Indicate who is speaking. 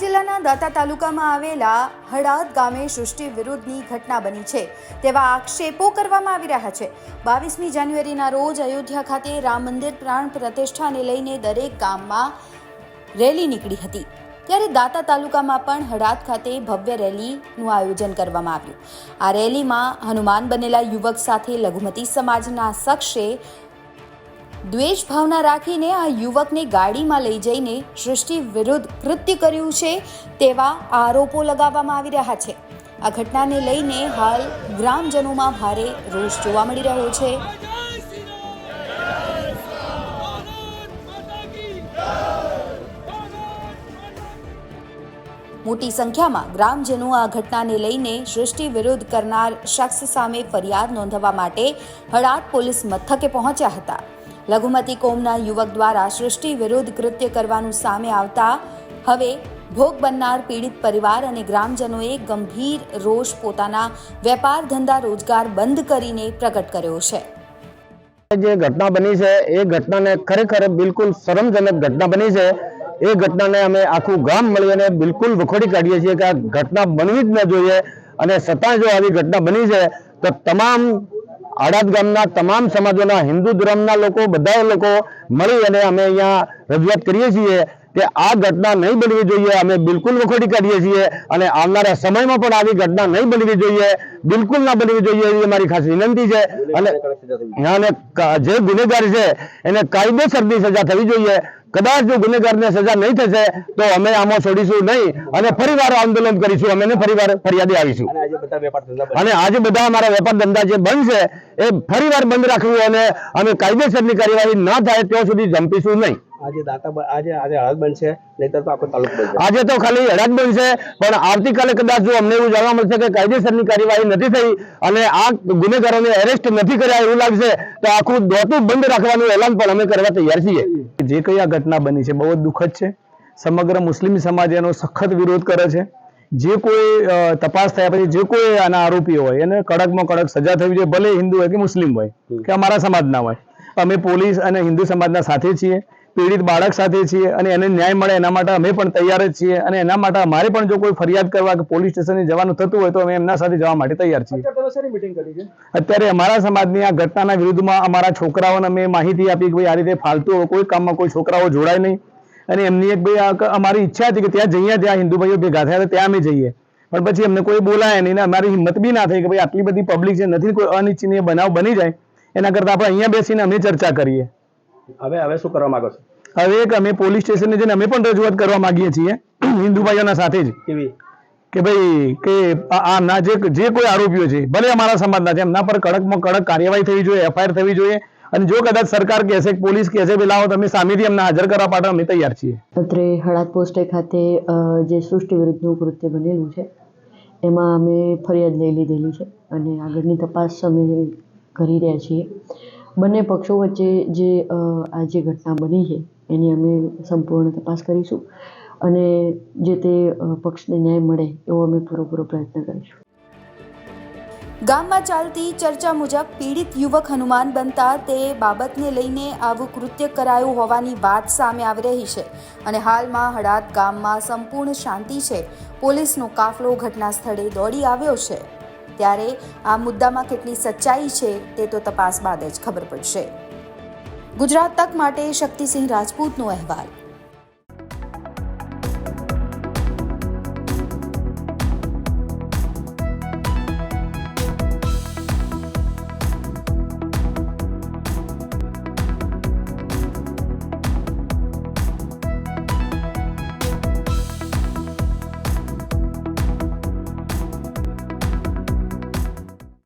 Speaker 1: જિલ્લાના દાતા તાલુકામાં આવેલા હડાદ ગામે સૃષ્ટિ વિરુદ્ધની ઘટના બની છે તેવા આક્ષેપો કરવામાં આવી રહ્યા છે. બાવીસમી જાન્યુઆરીના રોજ અયોધ્યા ખાતે રામ મંદિર પ્રાણ પ્રતિષ્ઠાને લઈને દરેક ગામમાં રેલી નીકળી હતી. ત્યારે દાતા તાલુકામાં પણ હડાદ ખાતે ભવ્ય રેલીનું આયોજન કરવામાં આવ્યું. આ રેલીમાં હનુમાન બનેલા યુવક સાથે લઘુમતી સમાજના શખ્સે દ્વેષ ભાવના રાખીને આ યુવકને ગાડીમાં લઈ જઈને સૃષ્ટિ વિરુદ્ધ કૃત્ય કર્યું છે તેવા આરોપો લગાવવામાં આવી રહ્યા છે. આ ઘટનાને લઈને હાલ ગ્રામજનોમાં ભારે રોષ જોવા મળી રહ્યો છે. મોટી સંખ્યામાં ગ્રામજનો આ ઘટનાને લઈને સૃષ્ટિ વિરુદ્ધ કરનાર શખ્સ સામે ફરિયાદ નોંધવા માટે હળાદ પોલીસ મથકે પહોંચ્યા હતા. લઘુમતી કોમના યુવક દ્વારા સૃષ્ટિ વિરુદ્ધ કૃત્ય કરવાનું સામે આવતા હવે ભોગ બનનાર પીડિત પરિવાર અને ગ્રામજનોએ ગંભીર રોષ પોતાના વેપાર ધંધા રોજગાર બંધ કરીને પ્રગટ કર્યો છે.
Speaker 2: જે ઘટના બની છે, એ ઘટનાને ખરેખર બિલકુલ શરમજનક ઘટના બની છે. એ ઘટનાને અમે આખું ગામ મળીને બિલકુલ વખોડી કાઢીએ છીએ કે આ ઘટના બનવી જ ન જોઈએ. અને છતાં જો આવી ઘટના બની છે, તો તમામ આડાદ ગામના તમામ સમાજોના હિન્દુ ધર્મના લોકો બધા લોકો મળી અને અમે અહીંયા રજૂઆત કરીએ છીએ. કે આ ઘટના નહીં બનવી જોઈએ અમે બિલકુલ વખોડી કરીએ છીએ અને આવનારા સમયમાં પણ આવી ઘટના નહીં બનવી જોઈએ બિલકુલ ના બનવી જોઈએ એ મારી ખાસ વિનંતી છે. અને અને જે ગુનેગાર છે એને કાયદેસરની સજા થવી જોઈએ. કદાચ જો ગુનેગારને સજા નહીં થશે તો અમે આમાં છોડીશું નહીં અને ફરીવાર આંદોલન કરીશું અમે ફરીવાર ફરિયાદી આવીશું.
Speaker 3: આજે બધા.
Speaker 2: અને આજે બધા અમારા વેપાર ધંધા જે બંધ છે એ ફરીવાર બંધ રાખવું અને અમે કાયદેસરની કાર્યવાહી ના થાય ત્યાં સુધી જંપીશું નહીં.
Speaker 3: આજે દાતા આજે આજે હળદ બનશે નહીતર તો આખો તાલુકો બનશે
Speaker 2: આજે તો ખાલી હળદ બનશે પણ આવતીકાલે કદાચ જો અમને એવું જાણવા મળશે કે કાયદેસરની કાર્યવાહી નથી થઈ અને આ ગુનેગારોને એરેસ્ટ નથી કર્યા એવું લાગશે તો આખું દોતું બંધ રાખવાનું એલાન પણ અમે કરવા તૈયાર છીએ. જે કઈ આ ઘટના બની છે બહુ જ દુઃખદ છે. સમગ્ર મુસ્લિમ સમાજ એનો સખત વિરોધ કરે છે. જે કોઈ તપાસ થયા પછી જે કોઈ આના આરોપીઓ હોય એને કડકમાં કડક સજા થવી જોઈએ ભલે હિન્દુ હોય કે મુસ્લિમ હોય કે અમારા સમાજના હોય. અમે પોલીસ અને હિન્દુ સમાજના સાથે છીએ. પીડિત બાળક સાથે છીએ અને એને ન્યાય મળે એના માટે અમે પણ તૈયાર જ છીએ અને એના માટે અમારે પણ જો કોઈ ફરિયાદ કરવા કે પોલીસ સ્ટેશને જવાનું થતું હોય તો અમે એમના સાથે જવા માટે તૈયાર છીએ. અત્યારે અમારા સમાજની આ ઘટનાના વિરુદ્ધમાં અમારા છોકરાઓને અમે માહિતી આપી કે ભાઈ આ રીતે ફાલતુ કોઈ કામમાં કોઈ છોકરાઓ જોડાય નહીં. અને એમની એક ભાઈ આ અમારી ઈચ્છા હતી કે ત્યાં જઈએ ત્યાં હિન્દુ ભાઈઓ ભેગા થયા હતા ત્યાં અમે જઈએ. પણ પછી અમને કોઈ બોલાય નહીં અમારી હિંમત બી ના થઈ કે ભાઈ આટલી બધી પબ્લિક છે નથી કોઈ અનિચ્છનીય બનાવ બની જાય. એના કરતાં આપણે અહીંયા બેસીને અમે ચર્ચા કરીએ.
Speaker 3: હવે હવે શું કરવા માંગો છો?
Speaker 2: હવે એક અમે પોલીસ સ્ટેશન જઈને અમે પણ રજૂઆત કરવા માંગીએ છીએ હિન્દુ ભાઈઓના સાથે જ.
Speaker 3: કેવી?
Speaker 2: કે ભાઈ કે આ- આમના જે જે કોઈ આરોપીઓ છે ભલે અમારા સમાજના છે એમના પર કડકમાં કડક કાર્યવાહી થવી જોઈએ એફઆઈઆર થવી જોઈએ અને જો કદાચ સરકાર કહેશે પોલીસ કહેશે કે લાવો તમે સામેથી એમને હાજર કરવા માટે અમે તૈયાર છીએ.
Speaker 4: અત્રે હળાદ પોસ્ટે ખાતે જે સૃષ્ટિ વિરુદ્ધનું કૃત્ય બનેલું છે એમાં અમે ફરિયાદ લઈ લીધેલી છે અને આગળની તપાસ અમે કરી રહ્યા છીએ. બંને પક્ષો વચ્ચે જે આ જે ઘટના બની છે, એની અમે સંપૂર્ણ તપાસ કરીશું અને જે તે પક્ષને ન્યાય મળે એવો અમે પૂરેપૂરો પ્રયત્ન કરીશું.
Speaker 1: ગામમાં ચાલતી ચર્ચા મુજબ પીડિત યુવક હનુમાન બનતા તે બાબતને લઈને આવું કૃત્ય કરાયું હોવાની વાત સામે આવી રહી છે અને હાલમાં હડાદ ગામમાં સંપૂર્ણ શાંતિ છે. પોલીસનો કાફલો ઘટના સ્થળે દોડી આવ્યો છે. ત્યારે આ મુદ્દામાં કેટલી સચ્ચાઈ છે તે તો તપાસ બાદ જ ખબર પડશે. ગુજરાત તક માટે શક્તિસિંહ રાજપૂતનો અહેવાલ.